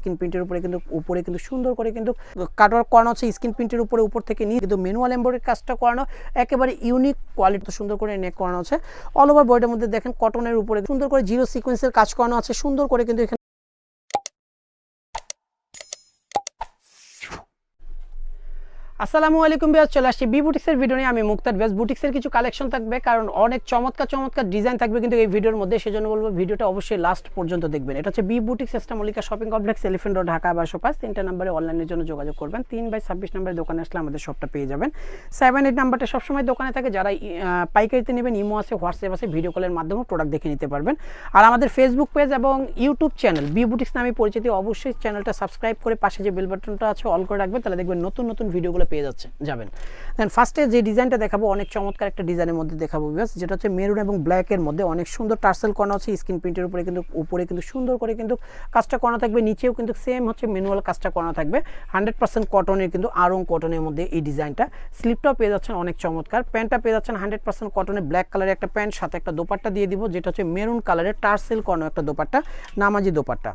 Screen প্রিন্টের উপরে কিন্তু উপরে কিন্তু সুন্দর করে কিন্তু কাটওয়ার্ক করানো হচ্ছে স্ক্রিন প্রিন্টের উপরে, উপর থেকে নিয়ে কিন্তু ম্যানুয়াল এম্বয়ডারি কাজটা করানো, একেবারে ইউনিক কোয়ালিটি সুন্দর করে নেক করানো আছে অল ওভার বয়ডের মধ্যে দেখেন কটনের উপরে সুন্দর করে জিরো সিকোয়েন্সের কাজ করানো আছে, সুন্দর করে কিন্তু এখানে আসসালামু আলাইকুম বিয়াস চলে আসছি বি বুটিক্সের ভিডিও নিয়ে। আমি মুক্তার। বেস বুটিক্সের কিছু কালেকশন থাকবে, কারণ অনেক চমৎকার চমৎকার ডিজাইন থাকবে কিন্তু এই ভিডিওর মধ্যে। সেজন্য বলব ভিডিওটা অবশ্যই লাস্ট পর্যন্ত দেখবেন। এটা হচ্ছে B boutiques এস্টামলিকা shopping complex elephant road Dhaka বারোশো পাঁচ তিনটা নাম্বারে অনলাইনের জন্য যোগাযোগ করবেন। তিন বাই ছাব্বিশ নাম্বারে দোকানে আসলে আমাদের শপটা পেয়ে যাবেন। সেভেন এইট নাম্বারটা সবসময় দোকানে থাকে। যারা পাইকারিতে নেবেন, ইমো আছে, হোয়াটসঅ্যাপ আছে ভিডিও কলের মাধ্যমে প্রোডাক্ট দেখে নিতে পারবেন। আর আমাদের ফেসবুক পেজ এবং ইউটিউব চ্যানেল বি বুটিক্স নামে পরিচিত, অবশ্যই চ্যানেলটা সাবস্ক্রাইব করে পাশে যে বেল বাটনটা আছে অল করে রাখবেন। তাহলে দেখবেন নতুন নতুন ভিডিওগুলো পেয়ে যাচ্ছে, যাবেন। দেন ফার্স্টে যে ডিজাইনটা দেখাবো, অনেক চমৎকার একটা ডিজাইনের মধ্যে দেখাবো বিকজ যেটা হচ্ছে মেরুন এবং ব্ল্যাকের মধ্যে অনেক সুন্দর টার্সেল করানো আছে স্ক্রিন প্রিন্টের উপরে কিন্তু উপরে কিন্তু সুন্দর করে কিন্তু কাজটা করানো থাকবে। নিচেও কিন্তু সেম হচ্ছে ম্যানুয়াল কাজটা করানো থাকবে। হান্ড্রেড পার্সেন্ট কটনের কিন্তু আরং কটনের মধ্যে এই ডিজাইনটা স্লিপটাও পেয়ে যাচ্ছেন অনেক চমৎকার। প্যান্টটা পেয়ে যাচ্ছেন হান্ড্রেড পার্সেন্ট কটনের ব্ল্যাক কালারের একটা প্যান্ট সাথে একটা দোপাট্টা দিয়ে দিব, যেটা হচ্ছে মেরুন কালারের টার্সেল করানো একটা দোপাট্টা, নামাজি দোপাট্টা।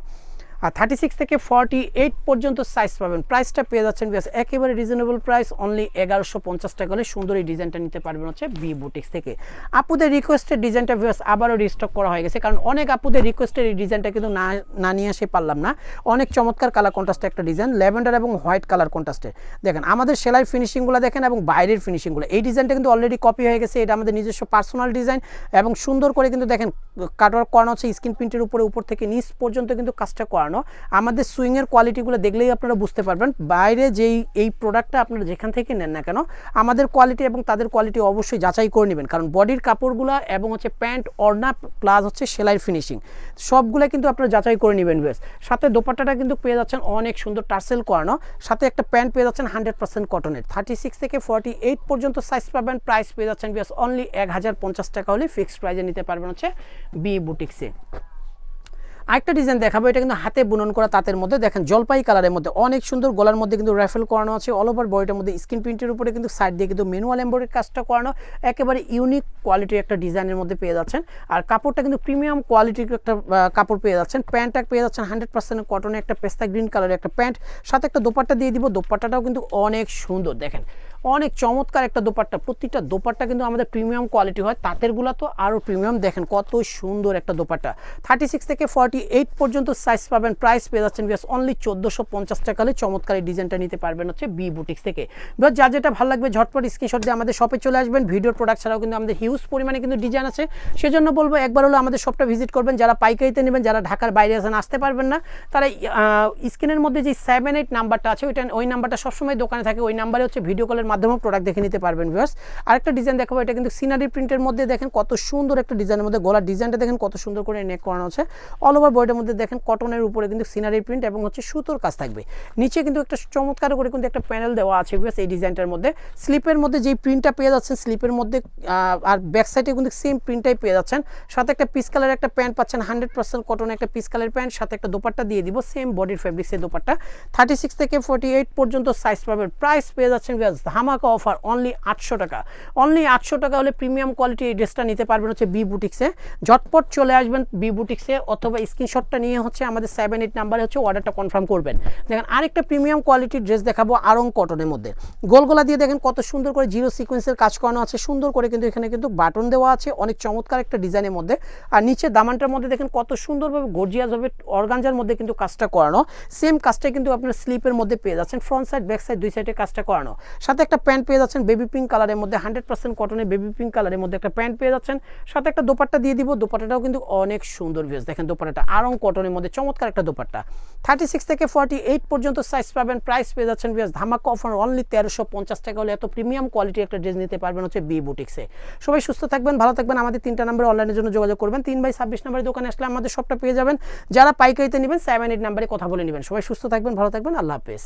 আর থার্টি সিক্স থেকে ফর্টি এইট পর্যন্ত সাইজ পাবেন। প্রাইসটা পেয়ে যাচ্ছেন বিয়াস একেবারে রিজনেবল প্রাইস অনলি এগারোশো পঞ্চাশ টাকা হলে সুন্দর এই ডিজাইনটা নিতে পারবেন হচ্ছে বি বুটিক্স থেকে। আপুদের রিকোয়েস্টের ডিজাইনটা বিয়াস আবারও রিস্টক করা হয়ে গেছে, কারণ অনেক আপুদের রিকোয়েস্টের এই ডিজাইনটা কিন্তু না না নিয়ে আসে পারলাম না। অনেক চমৎকার কালার কন্ট্রাস্টের একটা ডিজাইন ল্যাভেন্ডার এবং হোয়াইট কালার কন্ট্রাস্টের দেখেন, আমাদের সেলাই ফিনিশিংগুলো দেখেন এবং বাইরের ফিনিশিংগুলো এই ডিজাইনটা কিন্তু অলরেডি কপি হয়ে গেছে, এটা আমাদের নিজস্ব পার্সোনাল ডিজাইন এবং সুন্দর করে কিন্তু দেখেন কাটওয়ার্ক করানো হচ্ছে স্ক্রিন প্রিন্টের উপরে, উপর থেকে নিচ পর্যন্ত কিন্তু কাজটা করানো। আমাদের সুইংয়ের কোয়ালিটিগুলো দেখলেই আপনারা বুঝতে পারবেন। বাইরে যেই, এই প্রোডাক্টটা আপনারা যেখান থেকে নেন না কেন, আমাদের কোয়ালিটি এবং তাদের কোয়ালিটি অবশ্যই যাচাই করে নেবেন। কারণ বডির কাপড়গুলো এবং হচ্ছে প্যান্ট অর্না প্লাস হচ্ছে সেলাই ফিনিশিং, সবগুলো কিন্তু আপনারা যাচাই করে নেবেন বেশ সাথে দোপাট্টাটা কিন্তু পেয়ে যাচ্ছেন অনেক সুন্দর টার্সেল করানো। সাথে একটা প্যান্ট পেয়ে যাচ্ছেন হান্ড্রেড পার্সেন্ট কটনের। থার্টি সিক্স থেকে ফর্টি এইট পর্যন্ত সাইজ পাবেন। প্রাইস পেয়ে যাচ্ছেন বেশ অনলি এক হাজার পঞ্চাশ টাকা হলে ফিক্সড প্রাইজে নিতে পারবেন হচ্ছে বি বুটিক্সে। আরেকটা ডিজাইন দেখাবো, এটা কিন্তু হাতে বুনন করা তাঁতের মধ্যে। দেখেন, জলপাই কালারের মধ্যে অনেক সুন্দর গলার মধ্যে কিন্তু র্যাফেল করানো আছে। অল ওভার বডিটার মধ্যে স্ক্রিন প্রিন্টের উপরে কিন্তু সাইড দিয়ে কিন্তু ম্যানুয়াল এম্বয়ডারি কাজটা করানো। একেবারে ইউনিক কোয়ালিটির একটা ডিজাইনের মধ্যে পেয়ে যাচ্ছেন। আর কাপড়টা কিন্তু প্রিমিয়াম কোয়ালিটির একটা কাপড় পেয়ে যাচ্ছেন। প্যান্টটা পেয়ে যাচ্ছেন হান্ড্রেড পার্সেন্ট কটনের একটা পেস্তা গ্রিন কালারের একটা প্যান্ট সাথে একটা দোপাট্টা দিয়ে দিব, দোপাট্টাটাও কিন্তু অনেক সুন্দর। দেখেন অনেক চমৎকার একটা দোপাট্টা। প্রতিটা দোপাট্টা কিন্তু আমাদের প্রিমিয়াম কোয়ালিটি হয়। তাঁতেরগুলো তো আরও প্রিমিয়াম। দেখেন কত সুন্দর একটা দোপাট্টা। থার্টি সিক্স থেকে ফর্টি এইট পর্যন্ত সাইজ পাবেন। প্রাইস পেয়ে যাচ্ছেন বিয়াস অনলি চোদ্দোশো পঞ্চাশ টাকা হলে চমৎকার এই ডিজাইনটা নিতে পারবেন হচ্ছে বি বুটিক্স থেকে। বিয়াস যা যেটা ভালো লাগবে, ঝটপট স্ক্রিনশট দিয়ে আমাদের শপে চলে আসবেন। ভিডিওর প্রোডাক্ট ছাড়াও কিন্তু আমাদের হিউজ পরিমাণে কিন্তু ডিজাইন আছে। সেজন্য বলব, একবার হলো আমাদের শপটা ভিজিট করবেন। যারা পাইকারিতে নেবেন, যারা ঢাকার বাইরে আছেন, আসতে পারবেন না। তারা স্ক্রিনের মধ্যে যে সেভেন এইট নাম্বারটা আছে, ওইটা, ওই নাম্বারটা সবসময় দোকানে থাকে। ওই নাম্বারে হচ্ছে ভিডিও কলের মাধ্যমে প্রোডাক্ট দেখে নিতে পারবেন ভিউয়ার্স আরেকটা ডিজাইন দেখাবো, এটা কিন্তু সিনারি প্রিন্টের মধ্যে দেখেন কত সুন্দর একটা ডিজাইনের মধ্যে গলার ডিজাইনটা দেখেন কত সুন্দর করে নেক করানো আছে। অল ওভার বডির মধ্যে দেখেন কটনের উপরে কিন্তু সিনারি প্রিন্ট এবং হচ্ছে সুতোর কাজ থাকবে। নিচে কিন্তু একটা চমৎকার করে কিন্তু একটা প্যানেল দেওয়া আছে ভিউয়ার্স এই ডিজাইনটার মধ্যে। স্লিপের মধ্যে যেই প্রিন্টটা পেয়ে যাচ্ছেন স্লিপের মধ্যে আর ব্যাক সাইডে কিন্তু সেম প্রিন্টটাই পেয়ে যাচ্ছেন। সাথে একটা পিস কালার একটা প্যান্ট পাচ্ছেন হান্ড্রেড পার্সেন্ট কটনের একটা পিস কালার প্যান্ট সাথে একটা দোপাট্টা দিয়ে দিব সেম বডির ফেব্রিক্সের দোপাট্টা। থার্টি সিক্স থেকে ফোর্টি এইট পর্যন্ত সাইজ পাবেন। প্রাইস পেয়ে যাচ্ছেন ভিউয়ার্স ধামাকা অফার অনলি আটশো টাকা। অনলি আটশো টাকা হলে প্রিমিয়াম কোয়ালিটি এই ড্রেসটা নিতে পারবেন হচ্ছে বি বুটিক্সে ঝটপট চলে আসবেন বি বুটিক্সে অথবা স্ক্রিনশটটা নিয়ে হচ্ছে আমাদের সেভেন এইট নাম্বারে হচ্ছে অর্ডারটা কনফার্ম করবেন। দেখেন, আরেকটা প্রিমিয়াম কোয়ালিটির ড্রেস দেখাবো আরং কটনের মধ্যে। গোলগোলা দিয়ে দেখেন কত সুন্দর করে জিরো সিকোয়েন্সের কাজ করানো আছে। সুন্দর করে কিন্তু এখানে কিন্তু বাটন দেওয়া আছে, অনেক চমৎকার একটা ডিজাইনের মধ্যে। আর নিচে দামানটার মধ্যে দেখেন কত সুন্দরভাবে গর্জিয়াসভাবে অর্গানজার মধ্যে কিন্তু কাজটা করানো। সেম কাজটা কিন্তু আপনার স্লিপের মধ্যে পেয়ে যাচ্ছেন ফ্রন্ট সাইড ব্যাক সাইড দুই সাইডে কাজটা করানো। সাথে একটা প্যান্ট পেয়ে যাচ্ছেন বেবি পিঙ্ক কালারের মধ্যে, হান্ড্রেড পার্সেন্ট কটনের বেবি পিঙ্ক কালারের মধ্যে একটা প্যান্ট পেয়ে যাচ্ছেন। সাথে একটা দোপাট্টা দিয়ে দিব, দোপাট্টাটাও কিন্তু অনেক সুন্দর ভিউজ দেখেন দোপাট্টাটা, আরং কটনের মধ্যে চমৎকার একটা দোপাট্টা। থার্টি সিক্স থেকে ফর্টি এইট পর্যন্ত সাইজ পাবেন প্রাইস পেয়ে যাচ্ছেন ভিউজ ধামাকা অফার অনলি তেরোশো পঞ্চাশ টাকা হলে এত প্রিমিয়াম কোয়ালিটি একটা ড্রেস নিতে পারবেন হচ্ছে বি বুটিক্সে সবাই সুস্থ থাকবেন, ভালো থাকবেন, আমাদের তিনটা নাম্বারে অনলাইনের জন্য যোগাযোগ করবেন। তিন বাই ছাব্বিশ নাম্বারের দোকানে আসলে আমাদের সবটা পেয়ে যাবেন। যারা পাইকারিতে নেবেন সেভেন এইট নাম্বারে কথা বলে নেবেন। সবাই সুস্থ থাকবেন, ভালো থাকবেন, আল্লাহ হাফেজ।